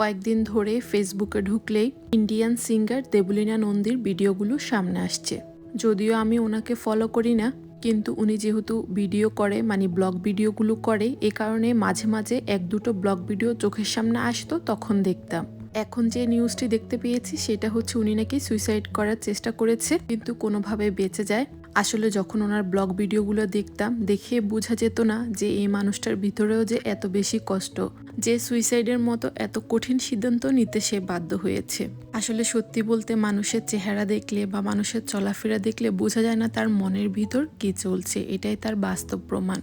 কয়েকদিন ধরে ফেসবুকে ঢুকলেই ইন্ডিয়ান সিঙ্গার দেবলীনা নন্দীর ভিডিওগুলো সামনে আসছে। যদিও আমি ওনাকে ফলো করি না, কিন্তু উনি যেহেতু ভিডিও করে মানে ব্লগ ভিডিওগুলো করে, এ কারণে মাঝে মাঝে এক দুটো ব্লগ ভিডিও চোখের সামনে আসতো, তখন দেখতাম। এখন যে নিউজটি দেখতে পেয়েছি, সেটা হচ্ছে উনি নাকি সুইসাইড করার চেষ্টা করেছে, কিন্তু কোনোভাবে বেঁচে যায়। আসলে যখন ওনার ব্লগ ভিডিওগুলো দেখতাম, দেখে বোঝা যেত না যে এই মানুষটার ভিতরেও যে এত বেশি কষ্ট, যে সুইসাইডের মতো এত কঠিন সিদ্ধান্ত নিতে সে বাধ্য হয়েছে। আসলে সত্যি বলতে মানুষের চেহারা দেখলে বা মানুষের চলাফেরা দেখলে বোঝা যায় না তার মনের ভিতর কি চলছে, এটাই তার বাস্তব প্রমাণ।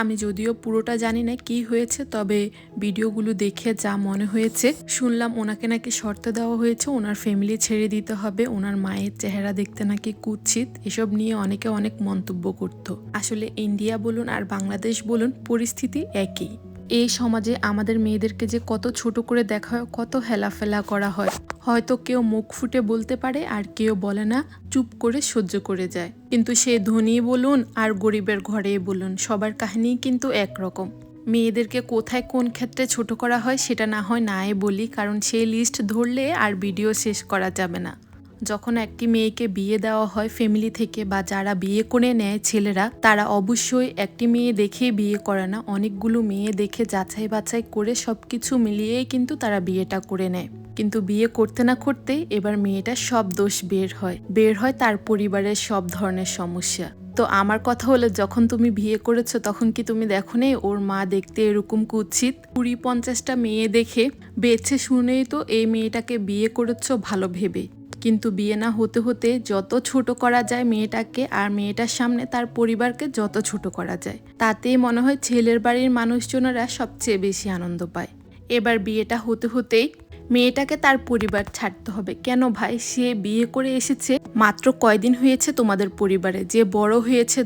আমি যদিও পুরোটা জানি না কি হয়েছে, তবে ভিডিওগুলো দেখে যা মনে হয়েছে, শুনলাম ওনাকে নাকি শর্ত দেওয়া হয়েছে, ওনার ফ্যামিলি ছেড়ে দিতে হবে, ওনার মায়ের চেহারা দেখতে নাকি কুৎসিত, এসব নিয়ে অনেকে অনেক মন্তব্য করত। আসলে ইন্ডিয়া বলুন আর বাংলাদেশ বলুন, পরিস্থিতি একই। এই সমাজে আমাদের মেয়েদেরকে যে কত ছোট করে দেখা হয়, কত হেলাফেলা করা হয়। হয়তো কেউ মুখ ফুটে বলতে পারে আর কেউ বলে না, চুপ করে সহ্য করে যায়। কিন্তু সে ধনী বলুন আর গরিবের ঘরে বলুন, সবার কাহিনী কিন্তু একরকম। মেয়েদেরকে কোথায় কোন ক্ষেত্রে ছোট করা হয় সেটা না হয় নাই বলি, কারণ সেই লিস্ট ধরলে আর ভিডিও শেষ করা যাবে না। যখন একটি মেয়েকে বিয়ে দেওয়া হয় ফ্যামিলি থেকে বা যারা বিয়ে করে নেয় ছেলেরা, তারা অবশ্যই একটি মেয়ে দেখেই বিয়ে করে না। অনেকগুলো মেয়ে দেখে যাচাই বাছাই করে সব কিছু মিলিয়েই কিন্তু তারা বিয়েটা করে নেয়। কিন্তু বিয়ে করতে না করতেই এবার মেয়েটার সব দোষ বের হয়। বের হয় তার পরিবারের সব ধরনের সমস্যা। তো আমার কথা হলো, যখন তুমি বিয়ে করেছ, তখন কি তুমি দেখো নেই ওর মা দেখতে এরকম কুৎসিত? কুড়ি পঞ্চাশটা মেয়ে দেখে বেছে শুনেই তো এই মেয়েটাকে বিয়ে করেছ ভালো ভেবে। কিন্তু বিয়ে না হতে হতে যত ছোট করা যায় মেয়েটাকে আর মেয়েটার সামনে তার পরিবারকে যত ছোট করা যায়, তাতেই মনে হয় ছেলের বাড়ির মানুষজনেরা সবচেয়ে বেশি আনন্দ পায়। এবার বিয়েটা হতে হতেই মেয়েটাকে তার পরিবার ছাড়তে হবে। কেন ভাই? সে বিয়ে করে এসেছে, মাত্র কয়দিন হয়েছে তোমাদের পরিবারে? যে বড় হয়েছে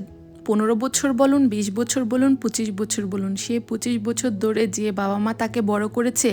পনেরো বছর বলুন, বিশ বছর বলুন, পঁচিশ বছর বলুন, সে পঁচিশ বছর ধরে যে বাবা মা তাকে বড় করেছে,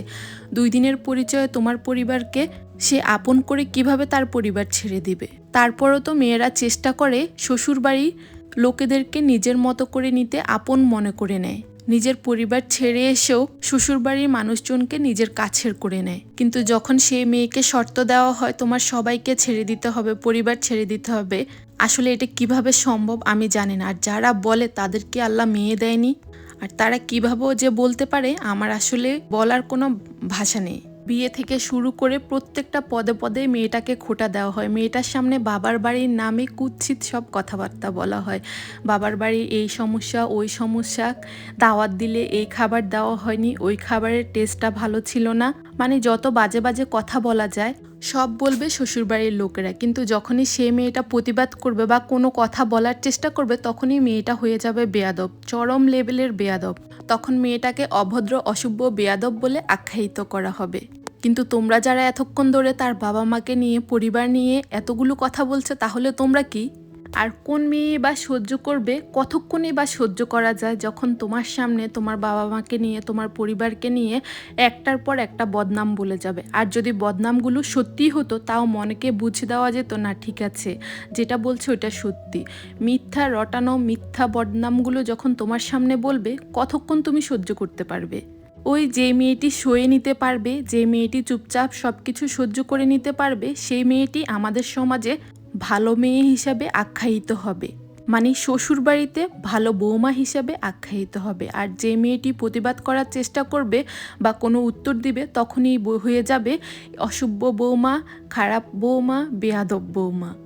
দুই দিনের পরিচয়ে তোমার পরিবারকে সে আপন করে কীভাবে তার পরিবার ছেড়ে দিবে? তারপরও তো মেয়েরা চেষ্টা করে শ্বশুরবাড়ি লোকেদেরকে নিজের মতো করে নিতে আপন মনে করে নেয়। নিজের পরিবার ছেড়ে এসেও শ্বশুরবাড়ির মানুষজনকে নিজের কাছের করে নেয়। কিন্তু যখন সেই মেয়েকে শর্ত দেওয়া হয়, তোমার সবাইকে ছেড়ে দিতে হবে, পরিবার ছেড়ে দিতে হবে, আসলে এটা কীভাবে সম্ভব আমি জানি না। আর যারা বলে, তাদেরকে আল্লাহ মেয়ে দেয়নি। আর তারা কিভাবেও যে বলতে পারে, আমার আসলে বলার কোনো ভাষা নেই। বিয়ে থেকে শুরু করে প্রত্যেকটা পদে পদে মেয়েটাকে খোটা দেওয়া হয়। মেয়েটার সামনে বাবার বাড়ির নামে কুৎসিত সব কথাবার্তা বলা হয়। বাবার বাড়ির এই সমস্যা, ওই সমস্যা, দাওয়াত দিলে এই খাবার দেওয়া হয়নি, ওই খাবারের টেস্টটা ভালো ছিল না। মানে যত বাজে বাজে কথা বলা যায়, সব বলবে শ্বশুরবাড়ির লোকেরা। কিন্তু যখনই সে মেয়েটা প্রতিবাদ করবে বা কোনো কথা বলার চেষ্টা করবে, তখনই মেয়েটা হয়ে যাবে বেয়াদব, চরম লেভেলের বেয়াদব। তখন মেয়েটাকে অভদ্র, অশুভ বেয়াদব বলে আখ্যায়িত করা হবে। কিন্তু তোমরা যারা এতক্ষণ ধরে তার বাবা মাকে নিয়ে, পরিবার নিয়ে এতগুলো কথা বলছে, তাহলে তোমরা কি? আর কোন মেয়ে বা সহ্য করবে কতক্ষণে বা সহ্য করা যায় যখন তোমার সামনে তোমার বাবা মাকে নিয়ে, তোমার পরিবারকে নিয়ে একটার পর একটা বদনাম বলে যাবে। আর যদি বদনামগুলো সত্যি হতো, তাও মনকে বুঝে দেওয়া যেত, না, ঠিক আছে, যেটা বলছে ওটা সত্যি। মিথ্যা, রটানো, মিথ্যা বদনামগুলো যখন তোমার সামনে বলবে, কতক্ষণ তুমি সহ্য করতে পারবে? ওই যে মেয়েটি সয়ে নিতে পারবে, যে মেয়েটি চুপচাপ সব কিছু সহ্য করে নিতে পারবে, সেই মেয়েটি আমাদের সমাজে ভালো মেয়ে হিসাবে আখ্যায়িত হবে। মানে শ্বশুর বাড়িতে ভালো বৌমা হিসাবে আখ্যায়িত হবে। আর যে মেয়েটি প্রতিবাদ করার চেষ্টা করবে বা কোনো উত্তর দিবে, তখনই হয়ে যাবে অশুভ বৌমা, খারাপ বৌমা, বেয়াদব বৌমা।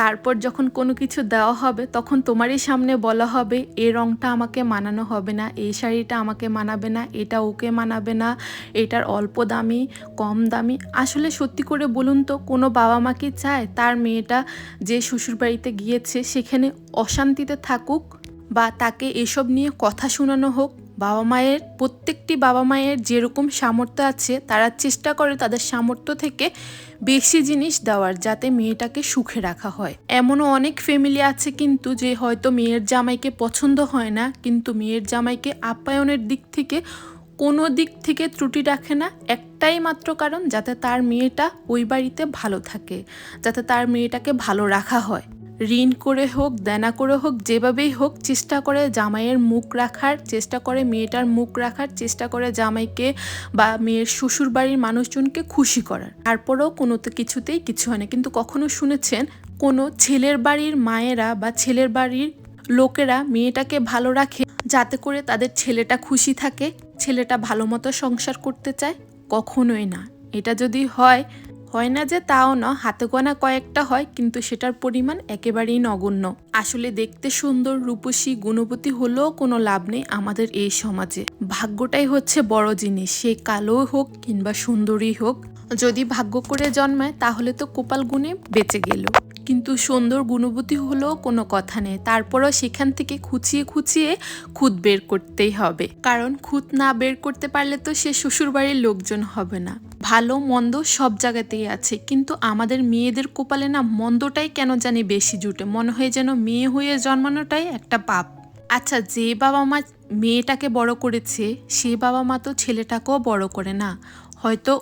তারপর যখন কোনো কিছু দেওয়া হবে, তখন তোমারই সামনে বলা হবে, এ রংটা আমাকে মানানো হবে না এই শাড়িটা আমাকে মানাবে না, এটা ওকে মানাবে না, এটার অল্প দামি, কম দামি। আসলে সত্যি করে বলুন তো, কোনো বাবা মা কি চায়? তার মেয়েটা যে শ্বশুরবাড়িতে গিয়েছে, সেখানে অশান্তিতে থাকুক বা তাকে এসব নিয়ে কথা শোনানো হোক বাবা মায়ের, প্রত্যেকটি বাবা মায়ের যেরকম সামর্থ্য আছে, তারা চেষ্টা করে তাদের সামর্থ্য থেকে বেশি জিনিস দেওয়ার যাতে মেয়েটাকে সুখে রাখা হয়। এমনও অনেক ফ্যামিলি আছে কিন্তু যে হয়তো মেয়ের জামাইকে পছন্দ হয় না, কিন্তু মেয়ের জামাইকে আপ্যায়নের দিক থেকে কোনো দিক থেকে ত্রুটি রাখে না। একটাই মাত্র কারণ যাতে তার মেয়েটা ওই বাড়িতে ভালো থাকে, যাতে তার মেয়েটাকে ভালো রাখা হয়। ঋণ করে হোক, দেনা করে হোক, যেভাবেই হোক, চেষ্টা করে জামাইয়ের মুখ রাখার, চেষ্টা করে মেয়েটার মুখ রাখার, চেষ্টা করে জামাইকে বা মেয়ের শ্বশুর বাড়ির মানুষজনকে খুশি করার। তারপরেও কোনো তো কিছুতেই কিছু হয় না। কিন্তু কখনো শুনেছেন, কোনো ছেলের বাড়ির মায়েরা বা ছেলের বাড়ির লোকেরা মেয়েটাকে ভালো রাখে যাতে করে তাদের ছেলেটা খুশি থাকে, ছেলেটা ভালো মতো সংসার করতে চায়? কখনোই না। এটা যদি হয় হয় না যে তাও না, হাতে গোনা কয়েকটা হয়, কিন্তু সেটার পরিমাণ একেবারেই নগণ্য। আসলে দেখতে সুন্দর, রূপসী, গুণবতী হলেও কোনো লাভ নেই আমাদের এই সমাজে। ভাগ্যটাই হচ্ছে বড় জিনিস, সে কালো হোক কিংবা সুন্দরী হোক। যদি ভাগ্য করে জন্মায়, তাহলে তো কপাল গুণে বেঁচে গেল। কিন্তু সুন্দর গুণবতী হলেও কোনো কথা নেই। তারপরও সেখান থেকে খুঁচিয়ে খুঁচিয়ে খুঁত বের করতেই হবে। কারণ খুঁত না বের করতে পারলে তো সে শ্বশুরবাড়ির লোকজন হবে না। ভালো, মন্দ সব জায়গাতেই আছে। কিন্তু আমাদের মেয়েদের কোপালে না মন্দটাই কেন জানি বেশি জুটে। মনে হয় যেন মেয়ে হয়ে জন্মানোটাই একটা পাপ। আচ্ছা যে বাবা মা মেয়েটাকে বড় করেছে, সে বাবা মা তো ছেলেটাকেও বড় করে না। হয়তো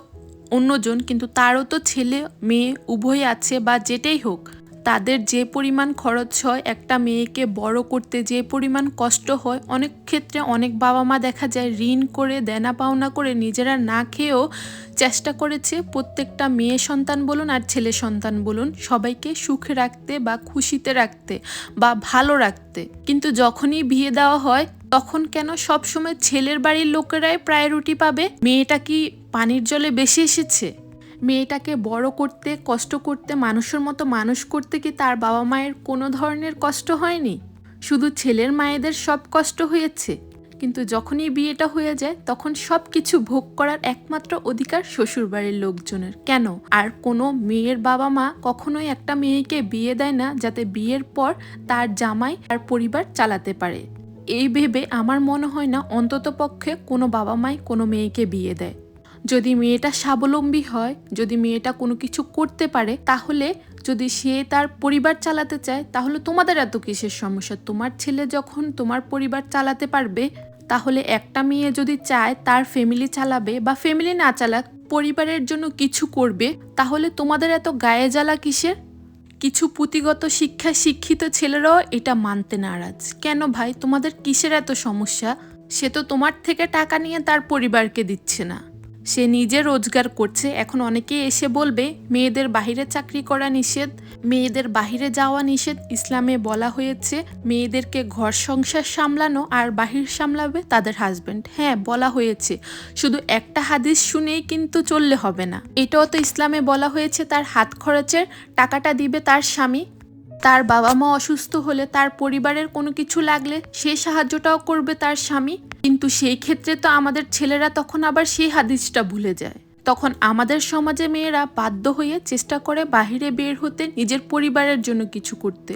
অন্যজন, কিন্তু তারও তো ছেলে, মেয়ে উভয় আছে বা যেটাই হোক। তাদের যে পরিমাণ খরচ হয়, একটা মেয়েকে বড় করতে যে পরিমাণ কষ্ট হয়, অনেক ক্ষেত্রে অনেক বাবা মা দেখা যায় ঋণ করে দেনা পাওনা করে নিজেরা না খেয়েও চেষ্টা করেছে। প্রত্যেকটা মেয়ে সন্তান বলুন আর ছেলে সন্তান বলুন, সবাইকে সুখে রাখতে বা খুশিতে রাখতে বা ভালো রাখতে। কিন্তু যখনই বিয়ে দেওয়া হয়, তখন কেন সবসময় ছেলের বাড়ির লোকেরাই প্রায়োরিটি পাবে? মেয়েটা কি পানির জলে বেশি এসেছে? মেয়েটাকে বড় করতে, কষ্ট করতে, মানুষের মতো মানুষ করতে কি তার বাবা মায়ের কোনো ধরনের কষ্ট হয়নি? শুধু ছেলের মায়েদের সব কষ্ট হয়েছে। কিন্তু যখনই বিয়েটা হয়ে যায়, তখন সব কিছু ভোগ করার একমাত্র অধিকার শ্বশুরবাড়ির লোকজনের। কেন? আর কোনো মেয়ের বাবা মা কখনোই একটা মেয়েকে বিয়ে দেয় না, যাতে বিয়ের পর তার জামাই তার পরিবার চালাতে পারে। এই ভেবে আমার মনে হয় না অন্ততপক্ষে কোনো বাবা মাই কোনো মেয়েকে বিয়ে দেয়। যদি মেয়েটা স্বাবলম্বী হয়, যদি মেয়েটা কোনো কিছু করতে পারে, তাহলে যদি সে তার পরিবার চালাতে চায়, তাহলে তোমাদের এত কিসের সমস্যা? তোমার ছেলে যখন তোমার পরিবার চালাতে পারবে, তাহলে একটা মেয়ে যদি চায়, তার ফ্যামিলি চালাবে বা ফ্যামিলি না চালাক, পরিবারের জন্য কিছু করবে, তাহলে তোমাদের এত গায়ে জ্বালা কিসের? কিছু পুঁথিগত শিক্ষা শিক্ষিত ছেলেরাও এটা মানতে নারাজ। কেন ভাই? তোমাদের কিসের এত সমস্যা? সে তো তোমার থেকে টাকা নিয়ে তার পরিবারকে দিচ্ছে না। সে নিজে রোজগার করছে। এখন অনেকে এসে বলবে, মেয়েদের বাহিরে চাকরি করা নিষেধ, মেয়েদের বাহিরে যাওয়া নিষেধ, ইসলামে বলা হয়েছে মেয়েদেরকে ঘর সংসার সামলানো আর বাহির সামলাবে তাদের হাজবেন্ড হ্যাঁ বলা হয়েছে। শুধু একটা হাদিস শুনেই কিন্তু চললে হবে না। এটাও তো ইসলামে বলা হয়েছে, তার হাত খরচের টাকাটা দিবে তার স্বামী। তার বাবা মা অসুস্থ হলে তার পরিবারের কোনো কিছু লাগলে সে সাহায্যটাও করবে তার স্বামী। কিন্তু সেই ক্ষেত্রে তো আমাদের ছেলেরা তখন আবার সেই হাদিসটা ভুলে যায়। তখন আমাদের সমাজে মেয়েরা বাধ্য হয়ে চেষ্টা করে বাহিরে বের হতে, নিজের পরিবারের জন্য কিছু করতে।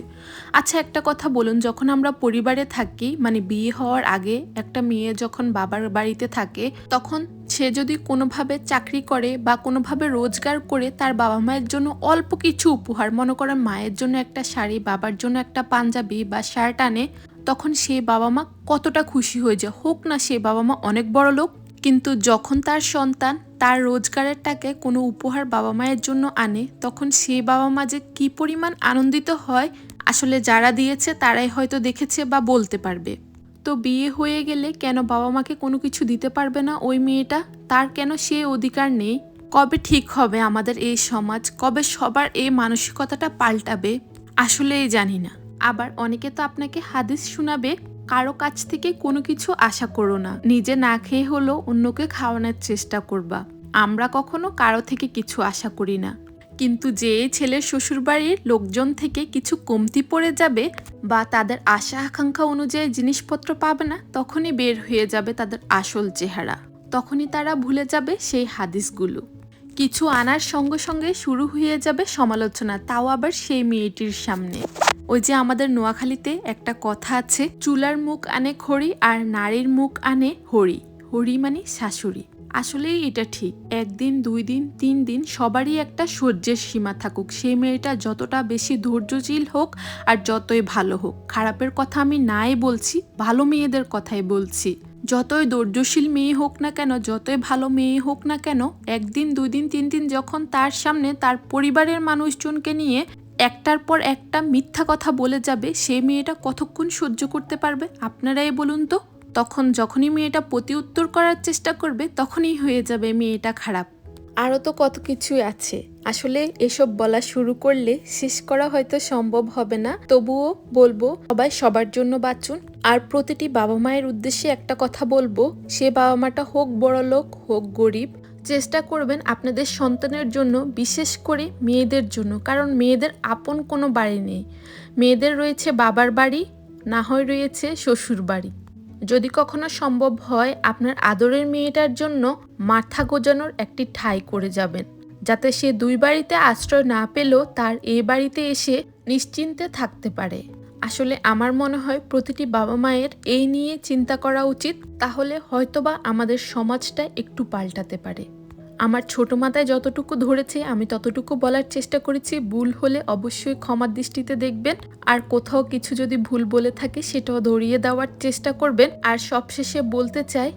আচ্ছা একটা কথা বলুন, যখন আমরা পরিবারে থাকি মানে বিয়ে হওয়ার আগে একটা মেয়ে যখন বাবার বাড়িতে থাকে, তখন সে যদি কোনোভাবে চাকরি করে বা কোনোভাবে রোজগার করে, তার বাবা মায়ের জন্য অল্প কিছু উপহার, মনে করেন মায়ের জন্য একটা শাড়ি, বাবার জন্য একটা পাঞ্জাবি বা শার্ট আনে, তখন সে বাবা মা কতটা খুশি হয়ে যায়। হোক না, সে বাবা মা অনেক বড় লোক কিন্তু যখন তার সন্তান তার রোজগারের টাকায় কোনো উপহার বাবা মায়ের জন্য আনে, তখন সে বাবা মা যে কী পরিমাণ আনন্দিত হয়, আসলে যারা দিয়েছে তারাই হয়তো দেখেছে বা বলতে পারবে। তো বিয়ে হয়ে গেলে কেন বাবা মাকে কোনো কিছু দিতে পারবে না ওই মেয়েটা? তার কেন সে অধিকার নেই? কবে ঠিক হবে আমাদের এই সমাজ? কবে সবার এই মানসিকতাটা পাল্টাবে? আসলেই জানি না। আবার অনেকে তো আপনাকে হাদিস শোনাবে কারও কাছ থেকে কোনো কিছু আশা করো না। নিজে না খেয়ে হলেও অন্যকে খাওয়ানোর চেষ্টা করবা। আমরা কখনো কারও থেকে কিছু আশা করি না। কিন্তু যে ছেলের শ্বশুরবাড়ির লোকজন থেকে কিছু কমতি পড়ে যাবে বা তাদের আশা আকাঙ্ক্ষা অনুযায়ী জিনিসপত্র পাবে না, তখনই বের হয়ে যাবে তাদের আসল চেহারা। তখনই তারা ভুলে যাবে সেই হাদিসগুলো। কিছু আনার সঙ্গে সঙ্গে শুরু হয়ে যাবে সমালোচনা, তাও আবার সেই মেয়েটির সামনে। ওই যে আমাদের নোয়াখালীতে একটা কথা আছে, চুলার মুখ আনে খড়ি আর নারীর মুখ আনে হরি। হরি মানে শাশুড়ি। আসলেই এটা ঠিক, একদিন, দুই দিন, তিন দিন সবারই একটা সহ্যের সীমা থাকুক। সেই মেয়েটা যতটা বেশি ধৈর্যশীল হোক আর যতই ভালো হোক, খারাপের কথা আমি নাই বলছি, ভালো মেয়েদের কথাই বলছি। যতই ধৈর্যশীল মেয়ে হোক না কেন, যতই ভালো মেয়ে হোক না কেন, একদিন দুই দিন তিন দিন যখন তার সামনে তার পরিবারের মানুষজনকে নিয়ে একটার পর একটা মিথ্যা কথা বলে যাবে, সে মেয়েটা কতক্ষণ সহ্য করতে পারবে? আপনারাই বলুন তো। তখন যখনই মেয়েটা প্রতি উত্তর করার চেষ্টা করবে, তখনই হয়ে যাবে মেয়েটা খারাপ। আরও তো কত কিছুই আছে। আসলে এসব বলা শুরু করলে শেষ করা হয়তো সম্ভব হবে না। তবুও বলব, সবাই সবার জন্য বাঁচুন। আর প্রতিটি বাবা মায়ের উদ্দেশ্যে একটা কথা বলব, সে বাবা মাটা হোক বড় লোক, হোক গরিব, চেষ্টা করবেন আপনাদের সন্তানের জন্য, বিশেষ করে মেয়েদের জন্য, কারণ মেয়েদের আপন কোনো বাড়ি নেই। মেয়েদের রয়েছে বাবার বাড়ি, না হয় রয়েছে শ্বশুর বাড়ি। যদি কখনো সম্ভব হয়, আপনার আদরের মেয়েটার জন্য মাথা গোজানোর একটি ঠাঁই করে যাবেন, যাতে সে দুই বাড়িতে আশ্রয় না পেলেও তার এ বাড়িতে এসে নিশ্চিন্তে থাকতে পারে। আসলে আমার মনে হয় প্রতিটি বাবা মায়ের এই নিয়ে চিন্তা করা উচিত, তাহলে হয়তোবা আমাদের সমাজটা একটু পাল্টাতে পারে। আমার ছোট মাথায় যতটুকু ধরেছে, আমি ততটুকু বলার চেষ্টা করেছি, ভুল হলে অবশ্যই ক্ষমার দৃষ্টিতে দেখবেন। আর কোথাও কিছু যদি ভুল বলে থাকে, সেটাও ধরিয়ে দেওয়ার চেষ্টা করবেন। আর সবশেষে বলতে চাই,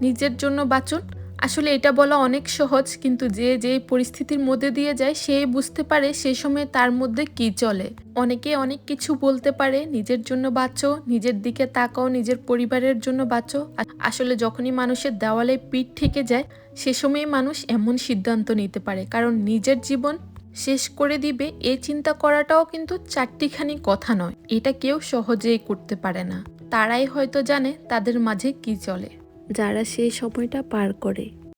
নিজের জন্য বাঁচুন আসলে এটা বলা অনেক সহজ, কিন্তু যে যে পরিস্থিতির মধ্যে দিয়ে যায়, সে বুঝতে পারে সে সময় তার মধ্যে কি চলে। অনেকে অনেক কিছু বলতে পারে, নিজের জন্য বাঁচো, নিজের দিকে তাকাও, নিজের পরিবারের জন্য বাঁচো। আসলে যখনই মানুষের দেওয়ালে পিঠ থেকে যায়, সে সময় মানুষ এমন সিদ্ধান্ত নিতে পারে। কারণ নিজের জীবন শেষ করে দিবে এই চিন্তা করাটাও কিন্তু চারটিখানি কথা নয়। এটা কেউ সহজেই করতে পারে না। তারাই হয়তো জানে তাদের মাঝে কি চলে। যারা সেই সময়টা পার করে।